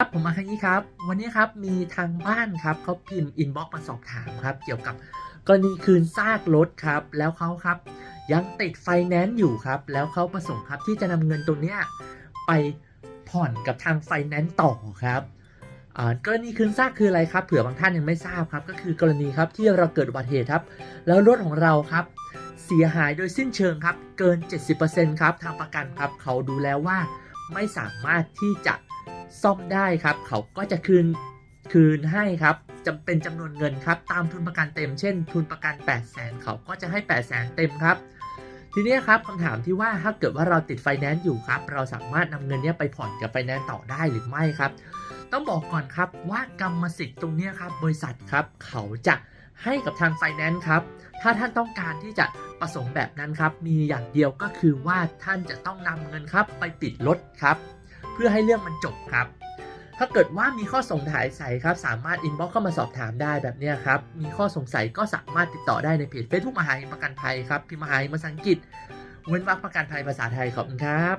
ครับผมมาคันนี้ครับ วันนี้ครับมีทางบ้านครับเขาพิมพ์อินบ็อกซ์มาสอบถามครับ เกี่ยวกับกรณีคืนซากรถครับ แล้วเขาครับ ยังติดไฟแนนซ์อยู่ครับ แล้วเขาประสงค์ครับที่จะนำเงินตรงเนี้ยไปผ่อนกับทางไฟแนนซ์ต่อครับอ่ากรณีคืนซากคืออะไรครับ เผื่อบางท่านยังไม่ทราบครับ ก็คือกรณีครับที่เราเกิดอุบัติเหตุครับ แล้วรถของเราครับ เสียหายโดยสิ้นเชิงครับ เกิน 70%ครับทางประกันครับเขาดูแล้วว่าไม่สามารถที่จะ ซ่อมได้ครับ เขาก็จะคืนคืนให้ครับจำเป็นจำนวนเงินครับ ตามทุนประกันเต็มเช่น ทุนประกัน 8 0 0 0 0 0เขาก็จะให้ 8 0 0 0 0 0เต็มครับ ทีนี้ครับคำถามที่ว่าถ้าเกิดว่าเราติดไฟแนนซ์อยู่ครับ เราสามารถนำเงินนี้ไปผ่อนกับไฟแนนซ์ต่อได้หรือไม่ครับ ต้องบอกก่อนครับว่ากรรมสิทธิ์ตรงนี้ครับ บริษัทครับ เขาจะให้กับทางไฟแนนซ์ครับ ถ้าท่านต้องการที่จะประสงค์แบบนั้นครับ มีอย่างเดียวก็คือว่าท่านจะต้องนำเงินครับไปปิดรถครับ พื่อให้เรื่องมันจบครับ ถ้าเกิดว่ามีข้อสงสัยใส่ครับ สามารถอินบ็อกเข้ามาสอบถามได้แบบนี้ครับ มีข้อสงสัยก็สามารถติดต่อได้ในเพจเฟซบุ๊กมหาหิมประกันภัยครับพิมพ์มหาหิมภาษาอังกฤษเว้นวรรคประกันภัยภาษาไทยขอบคุณครับ